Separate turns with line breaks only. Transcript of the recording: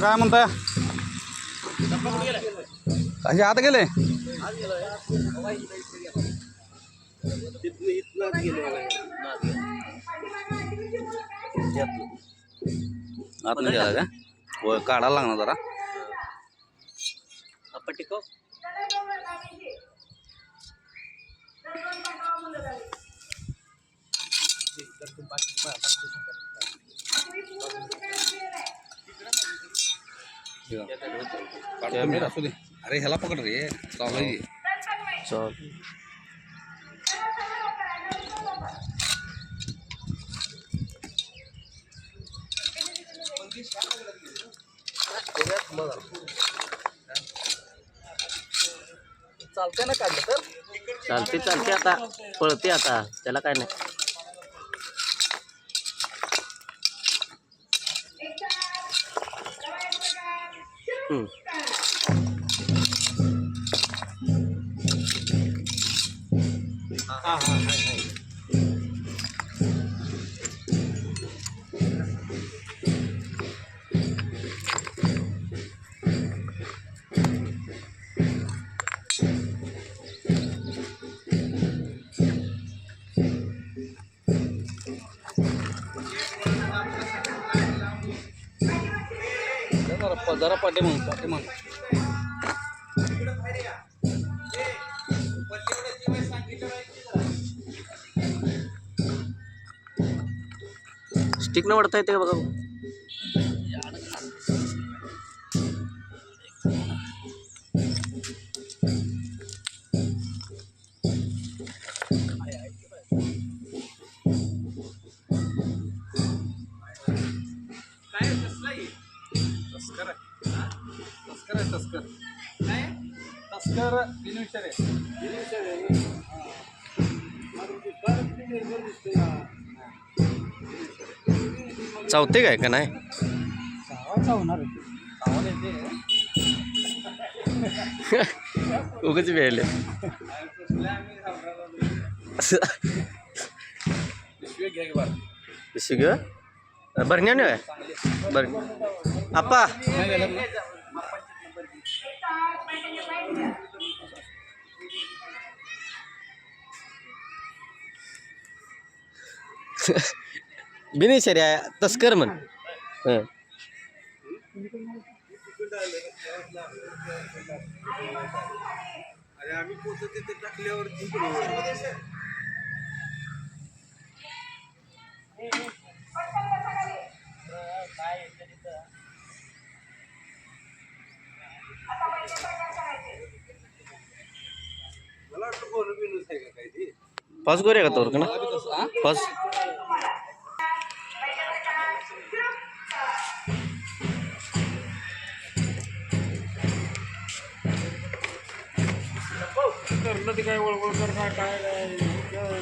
काय म्हणताय? असे आता गेले? आतमध्ये गेला का? होय काढायला लागणार जरा.
आपण टिकव?
कॅमेरा असू दे. अरे ह्याला पकड रे. चालू आहे. ते.
चल
चालतंय ना काढलं तर
चालते चालते आता पळते आता त्याला काय नाही हम्म.
जरा प- जरा पाठी म्हणून पाठी म्हणून.
स्टिक न वाढता येते का बघा?
काय तस्कर बिनविषय आहे
चावते काय का नाही
चावणार चावल येते
उगच वेळले
पिशवी घ्या की बरं.
पिशवी घेऊ बरण्या नाही बरं आप्पा
तिकडे मला वाटलं बोलू बिनूच आहे का
तोर का ना पाच
धरणं ते काय वळवळ करणार काय काय